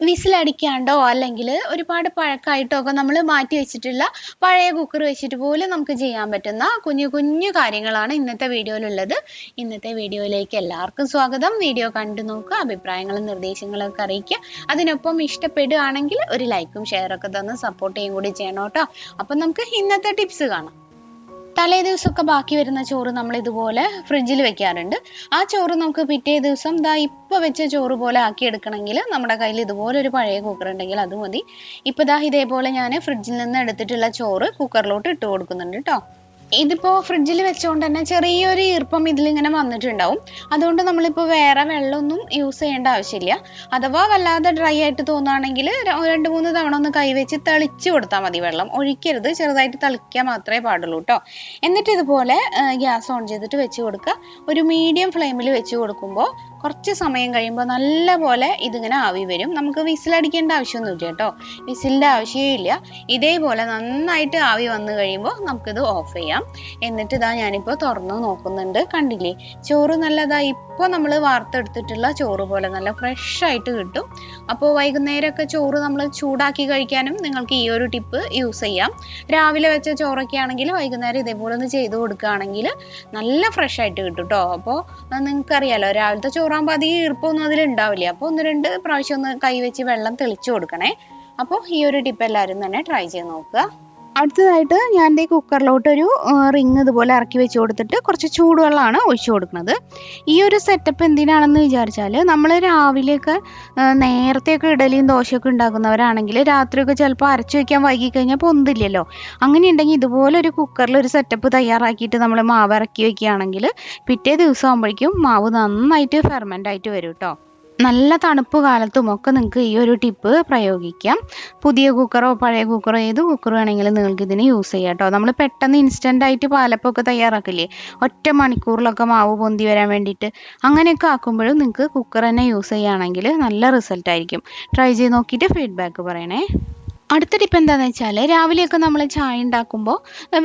വിസിലടിക്കാണ്ടോ അല്ലെങ്കിൽ ഒരുപാട് പഴക്കമായിട്ടോ ഒക്കെ നമ്മൾ മാറ്റി വെച്ചിട്ടുള്ള പഴയ കുക്കർ വെച്ചിട്ട് പോലും നമുക്ക് ചെയ്യാൻ പറ്റുന്ന കുഞ്ഞു കുഞ്ഞു കാര്യങ്ങളാണ് ഇന്നത്തെ വീഡിയോയിലുള്ളത്. ഇന്നത്തെ വീഡിയോയിലേക്ക് എല്ലാവർക്കും സ്വാഗതം. വീഡിയോ കണ്ടു നോക്കുക അഭിപ്രായങ്ങളും നിർദ്ദേശങ്ങളും ഒക്കെ അറിയിക്കുക. അതിനൊപ്പം ഇഷ്ടപ്പെടുകയാണെങ്കിൽ ഒരു ലൈക്കും ഷെയറൊക്കെ തന്ന് സപ്പോർട്ട് ചെയ്യും കൂടി ചെയ്യണം കേട്ടോ. അപ്പം നമുക്ക് ഇന്നത്തെ ടിപ്സ് കാണാം. തലേ ദിവസമൊക്കെ ബാക്കി വരുന്ന ചോറ് നമ്മൾ ഇതുപോലെ ഫ്രിഡ്ജിൽ വെക്കാറുണ്ട്. ആ ചോറ് നമുക്ക് പിറ്റേ ദിവസം ദാ ഇപ്പൊ വെച്ച ചോറ് പോലെ ആക്കി എടുക്കണമെങ്കിൽ നമ്മുടെ കയ്യിൽ ഇതുപോലെ ഒരു പഴയ കുക്കർ ഉണ്ടെങ്കിൽ അത് മതി. ഇപ്പൊ ദാ ഇതേപോലെ ഞാൻ ഫ്രിഡ്ജിൽ നിന്ന് എടുത്തിട്ടുള്ള ചോറ് കുക്കറിലോട്ട് ഇട്ട് കൊടുക്കുന്നുണ്ട് കേട്ടോ ഇതിപ്പോ ഫ്രിഡ്ജിൽ വെച്ചുകൊണ്ട് തന്നെ ചെറിയൊരു ഈർപ്പം ഇതിലിങ്ങനെ വന്നിട്ടുണ്ടാവും. അതുകൊണ്ട് നമ്മളിപ്പോൾ വേറെ വെള്ളമൊന്നും യൂസ് ചെയ്യേണ്ട ആവശ്യമില്ല. അഥവാ വല്ലാതെ ഡ്രൈ ആയിട്ട് തോന്നുകയാണെങ്കിൽ രണ്ട് മൂന്ന് തവണ ഒന്ന് കൈവച്ച് തെളിച്ച് കൊടുത്താൽ മതി വെള്ളം. ഒഴിക്കരുത് ചെറുതായിട്ട് തളിക്കാൻ മാത്രമേ പാടുള്ളൂ കേട്ടോ എന്നിട്ട് ഇതുപോലെ ഗ്യാസ് ഓൺ ചെയ്തിട്ട് വെച്ച് കൊടുക്കുക. ഒരു മീഡിയം ഫ്ലെയിമിൽ വെച്ച് കൊടുക്കുമ്പോൾ കുറച്ച് സമയം കഴിയുമ്പോൾ നല്ല പോലെ ഇതിങ്ങനെ ആവി വരും. നമുക്ക് വിസിലടിക്കേണ്ട ആവശ്യമൊന്നുമില്ല കേട്ടോ. വിസിലിന്റെ ആവശ്യമേ ഇല്ല. ഇതേപോലെ നന്നായിട്ട് ആവി വന്നു കഴിയുമ്പോൾ നമുക്കിത് ഓഫ് ചെയ്യാം. എന്നിട്ട് ഇതാ ഞാനിപ്പോൾ തുറന്നു നോക്കുന്നുണ്ട്. കണ്ടില്ലേ? ചോറ് നല്ലതാ ഇപ്പോൾ നമ്മൾ വാർത്തെടുത്തിട്ടുള്ള ചോറ് പോലെ നല്ല ഫ്രഷ് ആയിട്ട് കിട്ടും. അപ്പോൾ വൈകുന്നേരമൊക്കെ ചോറ് നമ്മൾ ചൂടാക്കി കഴിക്കാനും നിങ്ങൾക്ക് ഈ ഒരു ടിപ്പ് യൂസ് ചെയ്യാം. രാവിലെ വെച്ച ചോറൊക്കെ ആണെങ്കിൽ വൈകുന്നേരം ഇതേപോലെ ഒന്ന് ചെയ്ത് കൊടുക്കുകയാണെങ്കിൽ നല്ല ഫ്രഷ് ആയിട്ട് കിട്ടും കേട്ടോ അപ്പോൾ നിങ്ങൾക്കറിയാലോ രാവിലത്തെ ചോറാകുമ്പോൾ അധികം ഈർപ്പമൊന്നും അതിൽ ഉണ്ടാവില്ല. അപ്പോൾ ഒന്ന് രണ്ട് പ്രാവശ്യം ഒന്ന് കൈ വെച്ച് വെള്ളം തെളിച്ചു കൊടുക്കണേ. അപ്പോൾ ഈ ഒരു ടിപ്പ് എല്ലാവരും തന്നെ ട്രൈ ചെയ്ത് നോക്കുക. അടുത്തതായിട്ട് ഞാൻ ഈ കുക്കറിലോട്ട് ഒരു റിങ് ഇതുപോലെ ഇറക്കി വെച്ച് കൊടുത്തിട്ട് കുറച്ച് ചൂടുവെള്ളമാണ് ഒഴിച്ചു കൊടുക്കുന്നത്. ഈ ഒരു സെറ്റപ്പ് എന്തിനാണെന്ന് വിചാരിച്ചാൽ നമ്മൾ രാവിലെയൊക്കെ നേരത്തെയൊക്കെ ഇഡലിയും ദോശയൊക്കെ ഉണ്ടാക്കുന്നവരാണെങ്കിൽ രാത്രിയൊക്കെ ചിലപ്പോൾ അരച്ചു വയ്ക്കാൻ വൈകി കഴിഞ്ഞാൽ പൊന്തില്ലല്ലോ. അങ്ങനെയുണ്ടെങ്കിൽ ഇതുപോലെ ഒരു കുക്കറിൽ ഒരു സെറ്റപ്പ് തയ്യാറാക്കിയിട്ട് നമ്മൾ മാവ് ഇറക്കി വയ്ക്കുകയാണെങ്കിൽ പിറ്റേ ദിവസം ആകുമ്പോഴേക്കും മാവ് നന്നായിട്ട് ഫെർമെന്റ് ആയിട്ട് വരും കേട്ടോ നല്ല തണുപ്പ് കാലത്തും ഒക്കെ നിങ്ങൾക്ക് ഈ ഒരു ടിപ്പ് പ്രയോഗിക്കാം. പുതിയ കുക്കറോ പഴയ കുക്കറോ ഏത് കുക്കർ വേണമെങ്കിലും നിങ്ങൾക്ക് ഇതിന് യൂസ് ചെയ്യാം കേട്ടോ നമ്മൾ പെട്ടെന്ന് ഇൻസ്റ്റന്റ് ആയിട്ട് പാലപ്പമൊക്കെ തയ്യാറാക്കില്ലേ? ഒറ്റ മണിക്കൂറിലൊക്കെ മാവ് പൊന്തി വരാൻ വേണ്ടിയിട്ട് അങ്ങനെയൊക്കെ ആക്കുമ്പോഴും നിങ്ങൾക്ക് കുക്കർ തന്നെ യൂസ് ചെയ്യുകയാണെങ്കിൽ നല്ല റിസൾട്ട് ആയിരിക്കും. ട്രൈ ചെയ്ത് നോക്കിയിട്ട് ഫീഡ്ബാക്ക് പറയണേ. അടുത്ത ടിപ്പ് എന്താണെന്ന് വെച്ചാൽ രാവിലെയൊക്കെ നമ്മൾ ചായ ഉണ്ടാക്കുമ്പോൾ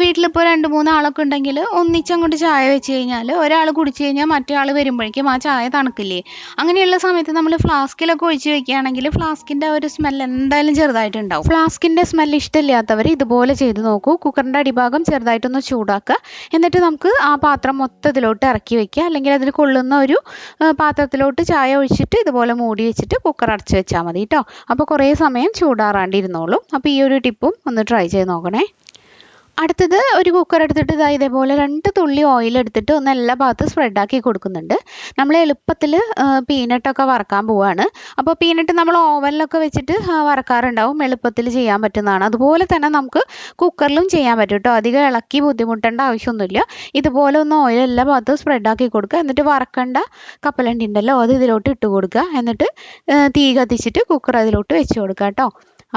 വീട്ടിലിപ്പോൾ രണ്ട് മൂന്ന് ആളൊക്കെ ഉണ്ടെങ്കിൽ ഒന്നിച്ചങ്ങോട്ട് ചായ വെച്ച് കഴിഞ്ഞാൽ ഒരാൾ കുടിച്ച് കഴിഞ്ഞാൽ മറ്റേ ആൾ വരുമ്പോഴേക്കും ആ ചായ തണുക്കില്ലേ? അങ്ങനെയുള്ള സമയത്ത് നമ്മൾ ഫ്ലാസ്കിലൊക്കെ ഒഴിച്ച് വെക്കുകയാണെങ്കിൽ ഫ്ലാസ്കിന്റെ ഒരു സ്മെൽ എന്തായാലും ചെറുതായിട്ടുണ്ടാവും. ഫ്ലാസ്കിന്റെ സ്മെൽ ഇഷ്ടമില്ലാത്തവർ ഇതുപോലെ ചെയ്ത് നോക്കൂ. കുക്കറിന്റെ അടിഭാഗം ചെറുതായിട്ടൊന്ന് ചൂടാക്കുക. എന്നിട്ട് നമുക്ക് ആ പാത്രം മൊത്തത്തിലോട്ട് ഇറക്കി വെക്കുക. അല്ലെങ്കിൽ അതിൽ കൊള്ളുന്ന ഒരു പാത്രത്തിലോട്ട് ചായ ഒഴിച്ചിട്ട് ഇതുപോലെ മൂടി വെച്ചിട്ട് കുക്കർ അടച്ച് വെച്ചാൽ മതി കേട്ടോ. അപ്പോൾ കുറേ സമയം ചൂടാറാണ്ടിരുന്നോളൂ. അപ്പോൾ ഈ ഒരു ടിപ്പും ഒന്ന് ട്രൈ ചെയ്ത് നോക്കണേ. അടുത്തത് ഒരു കുക്കർ എടുത്തിട്ട് ഇതാ ഇതേപോലെ രണ്ട് തുള്ളി ഓയിൽ എടുത്തിട്ട് ഒന്ന് എല്ലാ ഭാഗത്തും സ്പ്രെഡാക്കി കൊടുക്കുന്നുണ്ട്. നമ്മൾ എളുപ്പത്തിൽ പീനട്ടൊക്കെ വറക്കാൻ പോവാണ്. അപ്പോൾ പീനട്ട് നമ്മൾ ഓവനിലൊക്കെ വെച്ചിട്ട് വറക്കാറുണ്ടാവും. എളുപ്പത്തിൽ ചെയ്യാൻ പറ്റുന്നതാണ്. അതുപോലെ തന്നെ നമുക്ക് കുക്കറിലും ചെയ്യാൻ പറ്റും കേട്ടോ അധികം ഇളക്കി ബുദ്ധിമുട്ടേണ്ട ആവശ്യമൊന്നുമില്ല. ഇതുപോലെ ഒന്ന് ഓയിൽ എല്ലാ ഭാഗത്തും സ്പ്രെഡാക്കി കൊടുക്കുക. എന്നിട്ട് വറക്കേണ്ട കപ്പലണ്ടി ഉണ്ടല്ലോ അത് ഇതിലോട്ട് ഇട്ട് കൊടുക്കുക. എന്നിട്ട് തീ കത്തിച്ചിട്ട് കുക്കർ അതിലോട്ട് വെച്ച് കൊടുക്കുക കേട്ടോ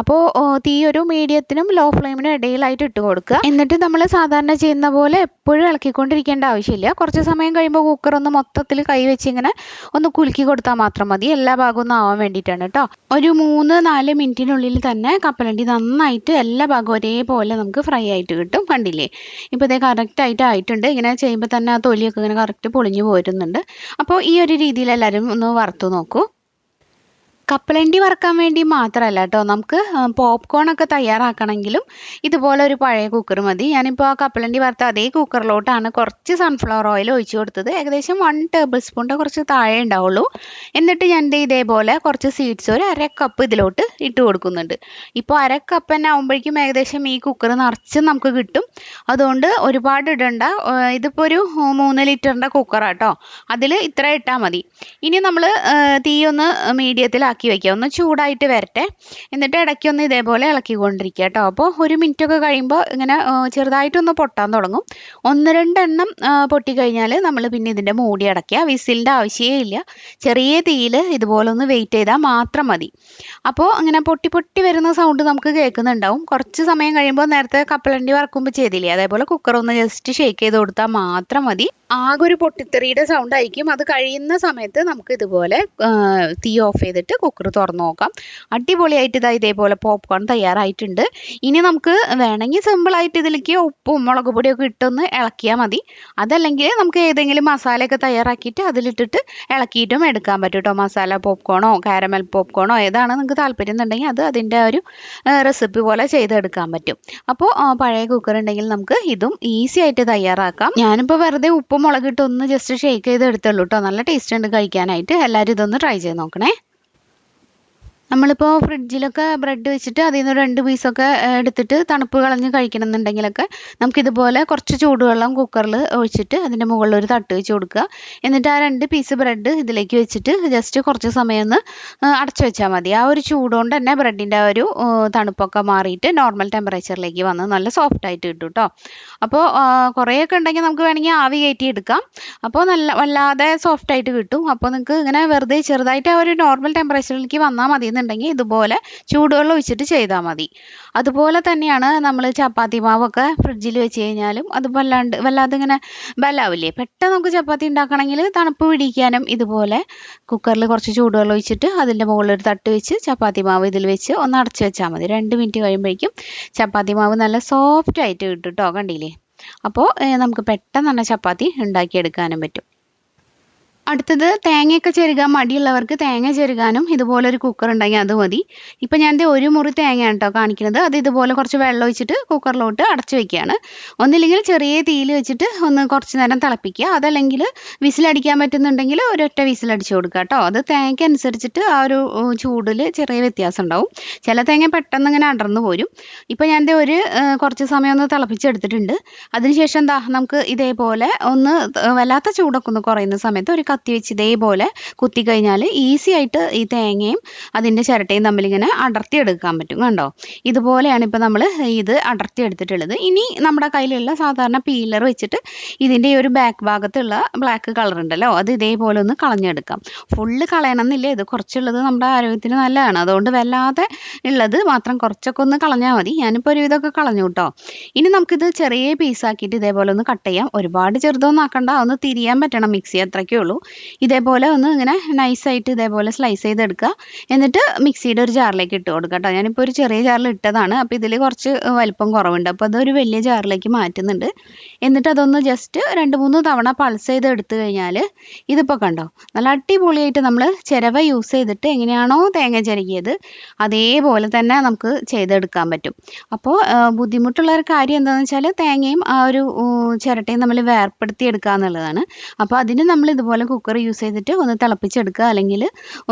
അപ്പോൾ തീ ഒരു മീഡിയത്തിനും ലോ ഫ്ലെയിമിനും ഇടയിലായിട്ട് ഇട്ട് കൊടുക്കുക. എന്നിട്ട് നമ്മൾ സാധാരണ ചെയ്യുന്ന പോലെ എപ്പോഴും ഇളക്കിക്കൊണ്ടിരിക്കേണ്ട ആവശ്യമില്ല. കുറച്ച് സമയം കഴിയുമ്പോൾ കുക്കർ ഒന്ന് മൊത്തത്തിൽ കൈ വെച്ച് ഇങ്ങനെ ഒന്ന് കുലുക്കി കൊടുത്താൽ മാത്രം മതി. എല്ലാ ഭാഗവും ഒന്നും ആവാൻ വേണ്ടിയിട്ടാണ് കേട്ടോ. ഒരു മൂന്ന് നാല് മിനിറ്റിനുള്ളിൽ തന്നെ കപ്പലണ്ടി നന്നായിട്ട് എല്ലാ ഭാഗവും ഒരേപോലെ നമുക്ക് ഫ്രൈ ആയിട്ട് കിട്ടും. കണ്ടില്ലേ? ഇപ്പോൾ ഇതേ കറക്റ്റായിട്ട് ആയിട്ടുണ്ട്. ഇങ്ങനെ ചെയ്യുമ്പോൾ തന്നെ ആ തൊലിയൊക്കെ ഇങ്ങനെ കറക്റ്റ് പൊളിഞ്ഞു പോരുന്നുണ്ട്. അപ്പോൾ ഈ ഒരു രീതിയിൽ എല്ലാവരും ഒന്ന് വറുത്ത് നോക്കൂ. കപ്പലണ്ടി വറക്കാൻ വേണ്ടി മാത്രമല്ല കേട്ടോ നമുക്ക് പോപ്കോൺ ഒക്കെ തയ്യാറാക്കണമെങ്കിലും ഇതുപോലെ ഒരു പഴയ കുക്കർ മതി. ഞാനിപ്പോൾ ആ കപ്പലണ്ടി വറുത്ത അതേ കുക്കറിലോട്ടാണ് കുറച്ച് സൺഫ്ലവർ ഓയിൽ ഒഴിച്ചു കൊടുത്തത്. ഏകദേശം വൺ ടേബിൾ സ്പൂണിന്റെ കുറച്ച് താഴെ ഉണ്ടാവുള്ളൂ. എന്നിട്ട് ഞാൻ ഇതേപോലെ കുറച്ച് സീഡ്സ് ഒരു അര കപ്പ് ഇതിലോട്ട് ഇട്ട് കൊടുക്കുന്നുണ്ട്. ഇപ്പോൾ അര കപ്പ് തന്നെ ആകുമ്പോഴേക്കും ഏകദേശം ഈ കുക്കർ നിറച്ച് നമുക്ക് കിട്ടും. അതുകൊണ്ട് ഒരുപാട് ഇടണ്ട. ഇതിപ്പോൾ ഒരു മൂന്ന് ലിറ്ററിന്റെ കുക്കറാട്ടോ അതിൽ ഇത്ര ഇട്ടാൽ മതി. ഇനി നമ്മൾ തീയൊന്ന് മീഡിയത്തിലാക്കി ആക്കി വെക്കുക. ഒന്ന് ചൂടായിട്ട് വരട്ടെ. എന്നിട്ട് ഇടയ്ക്കൊന്ന് ഇതേപോലെ ഇളക്കിക്കൊണ്ടിരിക്കുക കേട്ടോ. അപ്പോൾ ഒരു മിനിറ്റൊക്കെ കഴിയുമ്പോൾ ഇങ്ങനെ ചെറുതായിട്ടൊന്ന് പൊട്ടാൻ തുടങ്ങും. ഒന്ന് രണ്ടെണ്ണം പൊട്ടിക്കഴിഞ്ഞാൽ നമ്മൾ പിന്നെ ഇതിന്റെ മൂടി അടയ്ക്കുക. വിസിലിന്റെ ആവശ്യമേ ഇല്ല. ചെറിയ തീയിൽ ഇതുപോലെ ഒന്ന് വെയിറ്റ് ചെയ്താൽ മാത്രം മതി. അപ്പോൾ അങ്ങനെ പൊട്ടി പൊട്ടി വരുന്ന സൗണ്ട് നമുക്ക് കേൾക്കുന്നുണ്ടാവും. കുറച്ച് സമയം കഴിയുമ്പോൾ നേരത്തെ കപ്പലണ്ടി വറക്കുമ്പോൾ ചെയ്തില്ലേ? അതേപോലെ കുക്കർ ഒന്ന് ജസ്റ്റ് ഷേക്ക് ചെയ്ത് കൊടുത്താൽ മാത്രം മതി. ആകെ ഒരു പൊട്ടിത്തെറിയുടെ സൗണ്ട് ആയിരിക്കും. അത് കഴിയുന്ന സമയത്ത് നമുക്ക് ഇതുപോലെ തീ ഓഫ് ചെയ്തിട്ട് കുക്കർ തുറന്ന് നോക്കാം. അടിപൊളിയായിട്ട് ഇതാ ഇതേപോലെ പോപ്കോൺ തയ്യാറായിട്ടുണ്ട്. ഇനി നമുക്ക് വേണമെങ്കിൽ സിമ്പിളായിട്ട് ഇതിലേക്ക് ഉപ്പും മുളക് പൊടിയൊക്കെ ഇട്ടൊന്ന് ഇളക്കിയാൽ മതി. അതല്ലെങ്കിൽ നമുക്ക് ഏതെങ്കിലും മസാലയൊക്കെ തയ്യാറാക്കിയിട്ട് അതിലിട്ടിട്ട് ഇളക്കിയിട്ടും എടുക്കാൻ പറ്റും കേട്ടോ മസാല പോപ്കോണോ കാരമൽ പോപ്കോണോ ഏതാണ് നിങ്ങൾക്ക് താല്പര്യം എന്നുണ്ടെങ്കിൽ അത് അതിന്റെ ഒരു റെസിപ്പി പോലെ ചെയ്തെടുക്കാൻ പറ്റും. അപ്പോൾ പഴയ കുക്കർ ഉണ്ടെങ്കിൽ നമുക്ക് ഇതും ഈസി ആയിട്ട് തയ്യാറാക്കാം. ഞാനിപ്പോൾ വെറുതെ ഉപ്പും മുളകിട്ട് ഒന്ന് ജസ്റ്റ് ഷേക്ക് ചെയ്ത് എടുത്തുള്ളൂ കേട്ടോ നല്ല ടേസ്റ്റ് ഉണ്ട് കഴിക്കാനായിട്ട്. എല്ലാവരും ഇതൊന്ന് ട്രൈ ചെയ്ത് നോക്കണേ. നമ്മളിപ്പോൾ ഫ്രിഡ്ജിലൊക്കെ ബ്രെഡ് വെച്ചിട്ട് അതിൽ നിന്ന് രണ്ട് പീസൊക്കെ എടുത്തിട്ട് തണുപ്പ് കളഞ്ഞ് കഴിക്കണം എന്നുണ്ടെങ്കിലൊക്കെ നമുക്കിതുപോലെ കുറച്ച് ചൂടുവെള്ളം കുക്കറിൽ ഒഴിച്ചിട്ട് അതിന്റെ മുകളിൽ ഒരു തട്ട് വെച്ച് കൊടുക്കുക. എന്നിട്ട് ആ രണ്ട് പീസ് ബ്രെഡ് ഇതിലേക്ക് വെച്ചിട്ട് ജസ്റ്റ് കുറച്ച് സമയം ഒന്ന് അടച്ചു വെച്ചാൽ മതി. ആ ഒരു ചൂടുകൊണ്ട് തന്നെ ബ്രെഡിന്റെ ആ ഒരു തണുപ്പൊക്കെ മാറിയിട്ട് നോർമൽ ടെമ്പറേച്ചറിലേക്ക് വന്ന് നല്ല സോഫ്റ്റ് ആയിട്ട് കിട്ടും കേട്ടോ അപ്പോൾ കുറേയൊക്കെ ഉണ്ടെങ്കിൽ നമുക്ക് വേണമെങ്കിൽ ആവി കയറ്റി എടുക്കാം. അപ്പോൾ നല്ല വല്ലാതെ സോഫ്റ്റ് ആയിട്ട് കിട്ടും. അപ്പോൾ നിങ്ങൾക്ക് ഇങ്ങനെ വെറുതെ ചെറുതായിട്ട് ആ ഒരു നോർമൽ ടെമ്പറേച്ചറിലേക്ക് വന്നാൽ മതി എന്നുണ്ടെങ്കിൽ ഇതുപോലെ ചൂടുവെള്ളം ഒഴിച്ചിട്ട് ചെയ്താൽ മതി. അതുപോലെ തന്നെയാണ് നമ്മൾ ചപ്പാത്തി മാവൊക്കെ ഫ്രിഡ്ജിൽ വെച്ച് കഴിഞ്ഞാലും അത് വല്ലാണ്ട് വല്ലാതെ ഇങ്ങനെ ബലാവില്ലേ? പെട്ടെന്ന് നമുക്ക് ചപ്പാത്തി ഉണ്ടാക്കണമെങ്കിൽ തണുപ്പ് പിടിക്കാനും ഇതുപോലെ കുക്കറിൽ കുറച്ച് ചൂടുവെള്ളം ഒഴിച്ചിട്ട് അതിന്റെ മുകളിൽ ഒരു തട്ട് വെച്ച് ചപ്പാത്തി മാവ് ഇതിൽ വെച്ച് ഒന്ന് അടച്ചു വെച്ചാൽ മതി. രണ്ട് മിനിറ്റ് കഴിയുമ്പോഴേക്കും ചപ്പാത്തി മാവ് നല്ല സോഫ്റ്റ് ആയിട്ട് കിട്ടും കേട്ടോ കണ്ടില്ലേ? അപ്പോൾ നമുക്ക് പെട്ടെന്ന് തന്നെ ചപ്പാത്തി ഉണ്ടാക്കിയെടുക്കാനും പറ്റും. അടുത്തത് തേങ്ങയൊക്കെ ചെരുകാൻ മടിയുള്ളവർക്ക് തേങ്ങ ചെരുകാനും ഇതുപോലെ ഒരു കുക്കർ ഉണ്ടെങ്കിൽ അത് മതി. ഇപ്പം ഞാൻ ഒരു മുറി തേങ്ങയാണ് കേട്ടോ കാണിക്കുന്നത്. അത് ഇതുപോലെ കുറച്ച് വെള്ളം ഒഴിച്ചിട്ട് കുക്കറിലോട്ട് അടച്ചു വെക്കുകയാണ്. ഒന്നില്ലെങ്കിൽ ചെറിയ തീയിൽ വെച്ചിട്ട് ഒന്ന് കുറച്ച് നേരം തിളപ്പിക്കുക. അതല്ലെങ്കിൽ വിസിലടിക്കാൻ പറ്റുന്നുണ്ടെങ്കിൽ ഒരൊറ്റ വിസിലടിച്ച് കൊടുക്കുക കേട്ടോ അത് തേങ്ങയ്ക്ക് അനുസരിച്ചിട്ട് ആ ഒരു ചൂടിൽ ചെറിയ വ്യത്യാസം ഉണ്ടാവും. ചില തേങ്ങ പെട്ടെന്ന് ഇങ്ങനെ അടർന്നു പോരും. ഇപ്പം ഞാൻ ഒരു കുറച്ച് സമയം ഒന്ന് തിളപ്പിച്ചെടുത്തിട്ടുണ്ട്. അതിനുശേഷം എന്താ നമുക്ക് ഇതേപോലെ ഒന്ന് വല്ലാത്ത ചൂടൊക്കെ ഒന്ന് കുറയുന്ന സമയത്ത് ഒരു കത്തി വെച്ച് ഇതേപോലെ കുത്തി കഴിഞ്ഞാൽ ഈസി ആയിട്ട് ഈ തേങ്ങയും അതിന്റെ ചിരട്ടയും തമ്മിലിങ്ങനെ അടർത്തി എടുക്കാൻ പറ്റും കണ്ടോ? ഇതുപോലെയാണ് ഇപ്പോൾ നമ്മൾ ഇത് അടർത്തി എടുത്തിട്ടുള്ളത്. ഇനി നമ്മുടെ കയ്യിലുള്ള സാധാരണ പീലർ വെച്ചിട്ട് ഇതിന്റെ ഈ ഒരു ബാക്ക് ഭാഗത്തുള്ള ബ്ലാക്ക് കളർ ഉണ്ടല്ലോ അത് ഇതേപോലെ ഒന്ന് കളഞ്ഞെടുക്കാം. ഫുള്ള് കളയണമെന്നില്ല ഇത് കുറച്ചുള്ളത് നമ്മുടെ ആരോഗ്യത്തിന് നല്ലതാണ്. അതുകൊണ്ട് വല്ലാതെ ഉള്ളത് മാത്രം കുറച്ചൊക്കെ ഒന്ന് കളഞ്ഞാൽ മതി. ഞാനിപ്പോൾ ഒരു ഇതൊക്കെ കളഞ്ഞു കേട്ടോ. ഇനി നമുക്കിത് ചെറിയ പീസാക്കിയിട്ട് ഇതേപോലെ ഒന്ന് കട്ട് ചെയ്യാം. ഒരുപാട് ചെറുതൊന്നും ആക്കണ്ട ഒന്ന് തിരിയാൻ പറ്റണം മിക്സി അത്രയ്ക്കേ ഉള്ളൂ. ഇതേപോലെ ഒന്ന് ഇങ്ങനെ നൈസായിട്ട് ഇതേപോലെ സ്ലൈസ് ചെയ്തെടുക്കുക. എന്നിട്ട് മിക്സിയുടെ ഒരു ജാറിലേക്ക് ഇട്ട് കൊടുക്കുക കേട്ടോ. ഞാനിപ്പോൾ ഒരു ചെറിയ ജാറിൽ ഇട്ടതാണ്. അപ്പോൾ ഇതിൽ കുറച്ച് വലിപ്പം കുറവുണ്ട്. അപ്പോൾ അതൊരു വലിയ ജാറിലേക്ക് മാറ്റുന്നുണ്ട്. എന്നിട്ട് അതൊന്ന് ജസ്റ്റ് രണ്ട് മൂന്ന് തവണ പൾസ് ചെയ്ത് എടുത്തു കഴിഞ്ഞാൽ ഇതിപ്പോൾ കണ്ടോ? നല്ല അടിപൊളിയായിട്ട് നമ്മൾ ചിരവ യൂസ് ചെയ്തിട്ട് എങ്ങനെയാണോ തേങ്ങ ചിരകിയത് അതേപോലെ തന്നെ നമുക്ക് ചെയ്തെടുക്കാൻ പറ്റും. അപ്പോൾ ബുദ്ധിമുട്ടുള്ള ഒരു കാര്യം എന്താണെന്ന് വെച്ചാൽ തേങ്ങയും ആ ഒരു ചിരട്ടയും നമ്മൾ വേർപ്പെടുത്തി എടുക്കുക എന്നുള്ളതാണ്. അപ്പോൾ അതിന് നമ്മൾ ഇതുപോലെ കുക്കർ യൂസ് ചെയ്തിട്ട് ഒന്ന് തിളപ്പിച്ചെടുക്കുക. അല്ലെങ്കിൽ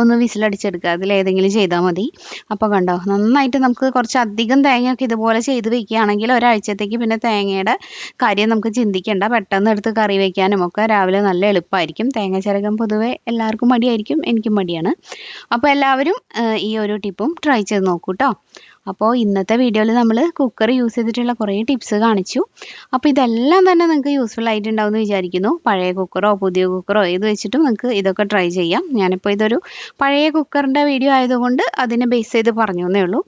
ഒന്ന് വിസിലടിച്ചെടുക്കുക. അതിലേതെങ്കിലും ചെയ്താൽ മതി. അപ്പോൾ കണ്ടോ നന്നായിട്ട് നമുക്ക് കുറച്ച് അധികം തേങ്ങയൊക്കെ ഇതുപോലെ ചെയ്ത് വെക്കുകയാണെങ്കിൽ ഒരാഴ്ചത്തേക്ക് പിന്നെ തേങ്ങയുടെ കാര്യം നമുക്ക് ചിന്തിക്കേണ്ട. പെട്ടെന്ന് എടുത്ത് കറി വയ്ക്കാനും ഒക്കെ രാവിലെ നല്ല എളുപ്പമായിരിക്കും. തേങ്ങ ചിരകം പൊതുവേ എല്ലാവർക്കും മടിയായിരിക്കും. എനിക്കും മടിയാണ്. അപ്പോൾ എല്ലാവരും ഈ ഒരു ടിപ്പും ട്രൈ ചെയ്ത് നോക്കൂ കേട്ടോ അപ്പോൾ ഇന്നത്തെ വീഡിയോയിൽ നമ്മൾ കുക്കർ യൂസ് ചെയ്തിട്ടുള്ള കുറേ ടിപ്സ് കാണിച്ചു. അപ്പോൾ ഇതെല്ലാം തന്നെ നിങ്ങൾക്ക് യൂസ്ഫുൾ ആയിട്ടുണ്ടാവും എന്ന് വിചാരിക്കുന്നു. പഴയ കുക്കറോ പുതിയ കുക്കറോ ഏത് വെച്ചിട്ടും നിങ്ങൾക്ക് ഇതൊക്കെ ട്രൈ ചെയ്യാം. ഞാനിപ്പോൾ ഇതൊരു പഴയ കുക്കറിന്റെ വീഡിയോ ആയതുകൊണ്ട് അതിനെ ബേസ് ചെയ്ത് പറഞ്ഞു എന്നേ ഉള്ളൂ.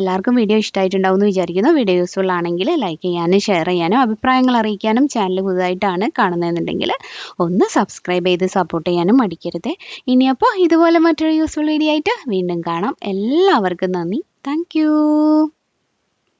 എല്ലാവർക്കും വീഡിയോ ഇഷ്ടമായിട്ടുണ്ടാവും എന്ന് വിചാരിക്കുന്നു. വീഡിയോ യൂസ്ഫുൾ ആണെങ്കിൽ ലൈക്ക് ചെയ്യാനും ഷെയർ ചെയ്യാനും അഭിപ്രായങ്ങൾ അറിയിക്കാനും ചാനൽ പുതുതായിട്ടാണ് കാണുന്നതെന്നുണ്ടെങ്കിൽ ഒന്ന് സബ്സ്ക്രൈബ് ചെയ്ത് സപ്പോർട്ട് ചെയ്യാനും മടിക്കരുത്. ഇനിയപ്പോൾ ഇതുപോലെ മറ്റൊരു യൂസ്ഫുൾ വീഡിയോ ആയിട്ട് വീണ്ടും കാണാം. എല്ലാവർക്കും നന്ദി. Thank you.